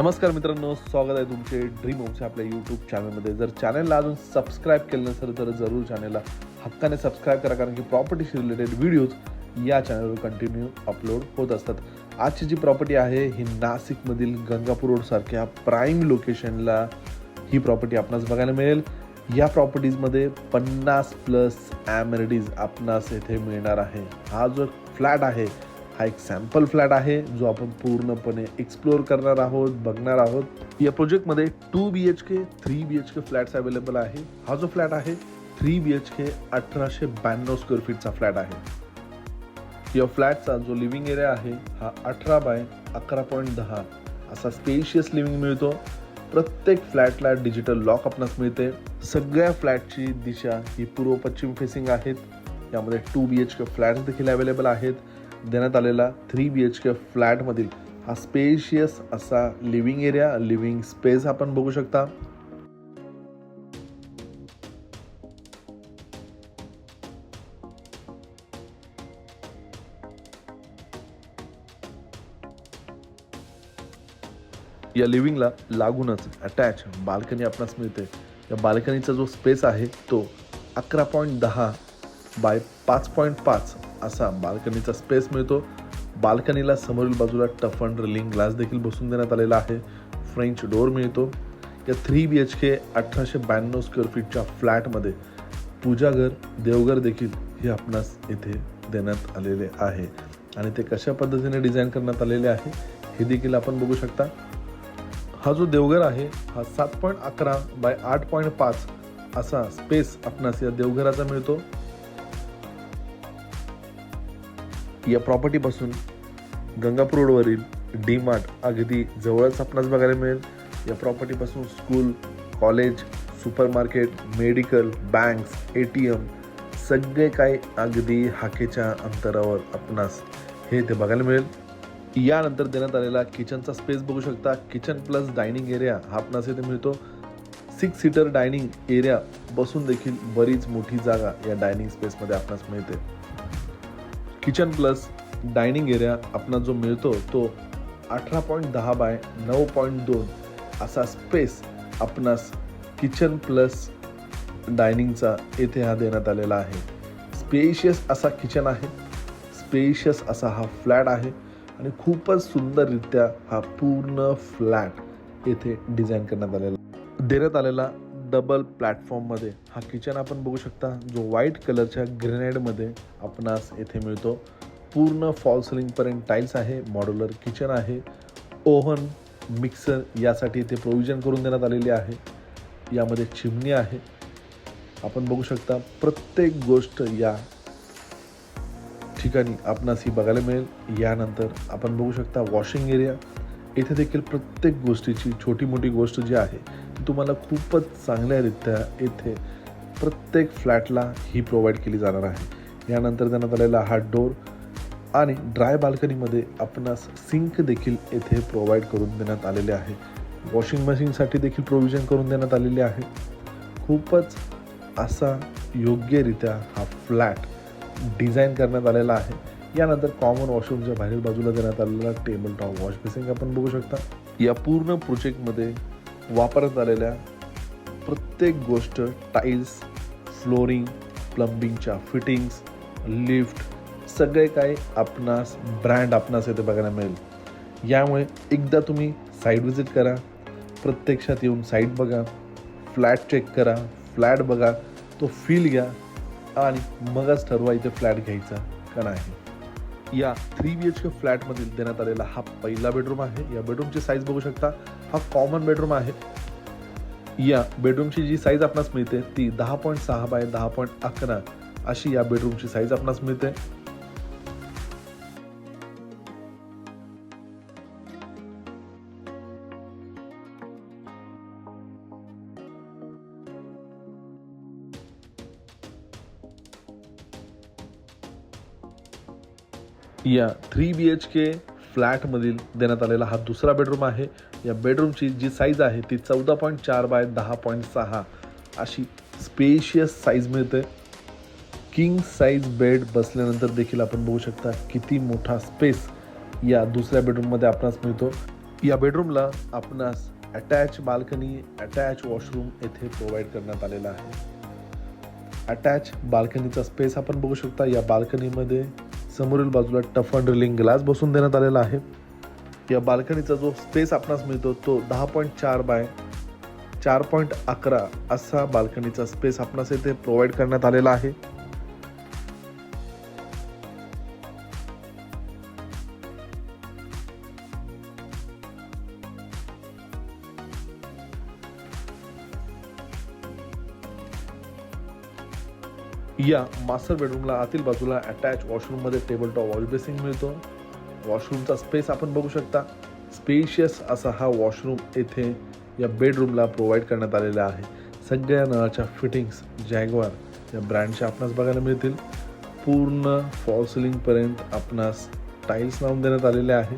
नमस्कार मित्रांनो स्वागत आहे तुमचे ड्रीम होमच्या आपल्या यूट्यूब चॅनलमध्ये जर चॅनलला अजून सबस्क्राईब केलं नसेल तर जरूर चॅनलला हक्काने सबस्क्राईब करा कारण की प्रॉपर्टीशी रिलेटेड व्हिडिओज या चॅनलवर कंटिन्यू अपलोड होत असतात. आजची जी प्रॉपर्टी आहे ही नाशिकमधील गंगापूर रोडसारख्या प्राईम लोकेशनला ही प्रॉपर्टी आपणास बघायला मिळेल. या प्रॉपर्टीजमध्ये पन्नास प्लस ॲमेरिटीज आपणास येथे मिळणार आहे. हा जो फ्लॅट आहे हा एक सॅम्पल फ्लॅट आहे जो आपण पूर्णपणे एक्सप्लोअर करणार आहोत बघणार आहोत. या प्रोजेक्टमध्ये two B H K three B H K flats available आहे. हा जो फ्लॅट आहे थ्री बी एच के अठराशे ब्याण्णव स्क्वेअर फीटचा फ्लॅट आहे. या फ्लॅटचा जो लिव्हिंग एरिया आहे हा अठरा बाय अकरा पॉईंट दहा असा स्पेशियस लिव्हिंग मिळतो. प्रत्येक फ्लॅटला डिजिटल लॉक आपणास मिळते. सगळ्या फ्लॅटची दिशा ही पूर्व पश्चिम फेसिंग आहेत. यामध्ये two B H K flats देखील अवेलेबल आहेत. देण्यात आलेला थ्री बी एच के फ्लॅटमधील हा स्पेशियस असा लिव्हिंग एरिया लिव्हिंग स्पेस आपण बघू शकता. या लिव्हिंगला लागूनच अटॅच बाल्कनी आपणास मिळते. या बाल्कनीचा जो स्पेस आहे तो अकरा पॉईंट दहा बाय पाच पॉईंट पाच असा बाल्कनीचा स्पेस मिळतो. बाल्कनीला समोरील बाजूला टफ अँड रिलिंग ग्लास देखील बसून देण्यात आलेला आहे. फ्रेंच डोअर मिळतो. या थ्री बी एच के अठराशे ब्याण्णव स्क्वेअर फीटच्या फ्लॅटमध्ये पूजाघर देवघर देखील हे आपणास येथे देण्यात आलेले आहे. आणि ते कशा पद्धतीने डिझाईन करण्यात आलेले आहे हे देखील आपण बघू शकता. हा जो देवघर आहे हा सात पॉईंट अकरा बाय आठ पॉईंट पाच असा स्पेस आपणास या देवघराचा मिळतो. या प्रॉपर्टीपासून गंगापूर रोडवरील डी मार्ट अगदी जवळच आपणास बघायला मिळेल. या प्रॉपर्टीपासून school college super market medical banks A T M सगळे काही अगदी हाकेच्या अंतरावर आपणास हे इथे बघायला मिळेल. यानंतर देण्यात आलेला किचनचा स्पेस बघू शकता. किचन प्लस डायनिंग एरिया हा आपणास इथे मिळतो. सिक्स सीटर डायनिंग एरिया बसून देखील बरीच मोठी जागा या डायनिंग स्पेसमध्ये आपणास मिळते. किचन प्लस डायनिंग एरिया आपणास जो मिळतो तो अठरा पॉईंट दहा बाय नऊ पॉईंट दोन असा स्पेस आपणास किचन प्लस डायनिंगचा येथे हा देण्यात आलेला आहे. स्पेशियस असा किचन आहे. स्पेशियस असा हा फ्लॅट आहे आणि खूपच सुंदररित्या हा पूर्ण फ्लॅट येथे डिझाईन करण्यात आलेला देण्यात आलेला डबल प्लॅटफॉर्ममध्ये हा किचन आपण बघू शकता जो व्हाईट कलरच्या ग्रेनेडमध्ये आपणास येथे मिळतो. पूर्ण फॉल सिलिंगपर्यंत टाईल्स आहे मॉड्युलर किचन आहे. ओव्हन मिक्सर यासाठी इथे प्रोव्हिजन करून देण्यात आलेली आहे. यामध्ये चिमणी आहे. आपण बघू शकता प्रत्येक गोष्ट या ठिकाणी आपणास ही बघायला मिळेल. यानंतर आपण बघू शकता वॉशिंग एरिया येथे देखील प्रत्येक गोष्टीची छोटी मोठी गोष्ट जी आहे तुम्हाला खूपच चांगल्यारित्या येथे प्रत्येक फ्लॅटला ही प्रोव्हाइड केली जाणार आहे. यानंतर देण्यात आलेला हा डोर आणि ड्राय बाल्कनीमध्ये आपणास सिंक देखील येथे प्रोव्हाइड करून देण्यात आलेले आहे. वॉशिंग मशीनसाठी देखील प्रोव्हिजन करून देण्यात आलेले आहे. खूपच असा योग्यरित्या हा फ्लॅट डिझाईन करण्यात आलेला आहे. यानंतर कॉमन वॉशरूमच्या बाहेरील बाजूला देण्यात आलेला टेबल टॉप वॉश बेसिंग आपण बघू शकता. या पूर्ण प्रोजेक्टमध्ये वापरण्यात आलेल्या प्रत्येक गोष्ट टाईल्स फ्लोरिंग प्लंबिंगच्या फिटिंग्स लिफ्ट सगळे काही आपणास ब्रँड आपणास येथे बघायला मिळेल. यामुळे एकदा तुम्ही साईट व्हिजिट करा प्रत्यक्षात येऊन साईट बघा फ्लॅट चेक करा फ्लॅट बघा तो फील घ्या आणि मगच ठरवा इथे फ्लॅट घ्यायचा का नाही. या थ्री बी एच के फ्लॅटमधील देण्यात आलेला हा पहिला बेडरूम आहे. या बेडरूमची साईज बघू शकता. हा कॉमन बेडरूम आहे. या बेडरूमची जी साईज आपणास मिळते ती दहा पॉईंट सहा बाय दहा पॉईंट अकरा अशी या बेडरूमची साईज आपणास मिळते. या थ्री बी एच के फ्लॅटमधील देण्यात आलेला हा दुसरा बेडरूम आहे. या बेडरूमची जी साईज आहे ती चौदा पॉईंट चार बाय दहा पॉईंट सहा अशी स्पेशियस साईज मिळते. किंग साईज बेड बसल्यानंतर देखील आपण बघू शकता किती मोठा स्पेस या दुसऱ्या बेडरूममध्ये आपणास मिळतो. या बेडरूमला आपणास अटॅच बाल्कनी अटॅच वॉशरूम येथे प्रोव्हाइड करण्यात आलेला आहे. अटॅच बाल्कनीचा स्पेस आपण बघू शकता. या बाल्कनीमध्ये समोरील बाजूला टफ अँड रिलिंग ग्लास बसून देण्यात आलेला आहे. या बाल्कनीचा जो स्पेस आपणास मिळतो तो दहा पॉईंट चार बाय चार पॉईंट अकरा असा बाल्कनीचा स्पेस आपणास येथे प्रोव्हाइड करण्यात आलेला आहे. या मास्टर बेडरूमला आतील बाजूला अटॅच वॉशरूममध्ये टेबल टॉप वॉश बेसिंग मिळतो. वॉशरूमचा स्पेस आपण बघू शकता. स्पेशियस असा हा वॉशरूम येथे या बेडरूमला प्रोव्हाइड करण्यात आलेला आहे. सगळ्या नळाच्या फिटिंग्स जॅगवार या ब्रँडच्या आपणास बघायला मिळतील. पूर्ण फॉल सिलिंगपर्यंत आपणास टाईल्स लावून देण्यात आलेले आहे.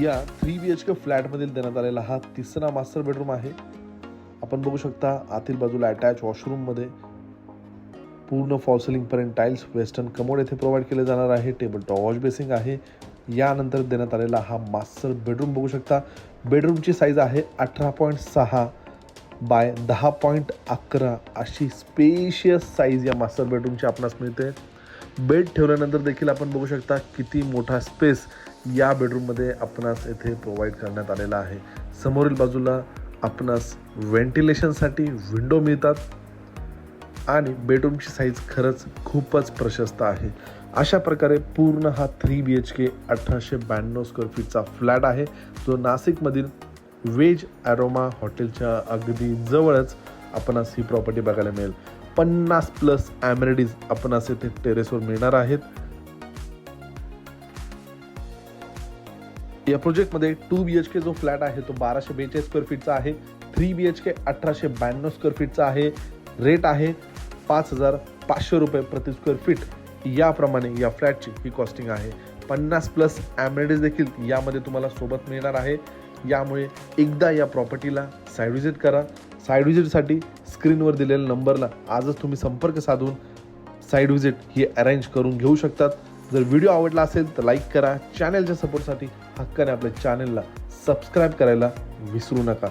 या थ्री बी एच के फ्लॅटमधील देण्यात आलेला हा तिसरा मास्टर बेडरूम आहे. आपण बघू शकता आतील बाजूला अटॅच वॉशरूममध्ये पूर्ण फॉल्सलिंगपर्यंत टाईल्स वेस्टर्न कमोड येथे प्रोव्हाइड केले जाणार आहे. टेबल टॉप वॉश बेसिंग आहे. यानंतर देण्यात आलेला हा मास्टर बेडरूम बघू शकता. बेडरूमची साईज आहे अठरा पॉईंट सहा बाय दहा पॉईंट अकरा अशी स्पेशियस साईज या मास्टर बेडरूमची आपणास मिळते. बेड ठेवल्यानंतर देखील आपण बघू शकता किती मोठा स्पेस या बेडरूममध्ये आपणास येथे प्रोव्हाइड करण्यात आलेला आहे. समोरील बाजूला आपणास व्हेंटिलेशनसाठी विंडो मिळतात आणि बेडरूमची साईज खरंच खूपच प्रशस्त आहे. अशा प्रकारे पूर्ण हा थ्री बी एच के अठराशे ब्याण्णव स्क्वेअर फीटचा फ्लॅट आहे. जो नाशिकमधील वेज ॲरोमा हॉटेलच्या अगदी जवळच आपणास ही प्रॉपर्टी बघायला मिळेल. पन्नास प्लस ॲमरेडीज आपणास येथे टेरेसवर मिळणार आहेत. या प्रोजेक्टमध्ये टू बी एच के जो फ्लॅट आहे तो बाराशे बेचाळीस स्क्वेअर फीटचा आहे. थ्री बी एच के अठराशे ब्याण्णव स्क्वेअर फीटचा आहे. रेट आहे पाच हजार पाचशे रुपये प्रति स्क्वेअर फीट याप्रमाणे या फ्लॅटची ही कॉस्टिंग आहे. पन्नास प्लस ॲमेनिटीज देखील यामध्ये तुम्हाला सोबत मिळणार आहे. यामुळे एकदा या प्रॉपर्टीला साईड व्हिजिट करा. साईड व्हिजिटसाठी स्क्रीनवर दिलेल्या नंबरला आजच तुम्ही संपर्क साधून साईड व्हिजिट ही अरेंज करून घेऊ शकतात. जर व्हिडिओ आवडला असेल तर लाईक करा. चॅनलच्या सपोर्टसाठी हक्काने आपल्या चॅनलला सबस्क्राईब करायला विसरू नका.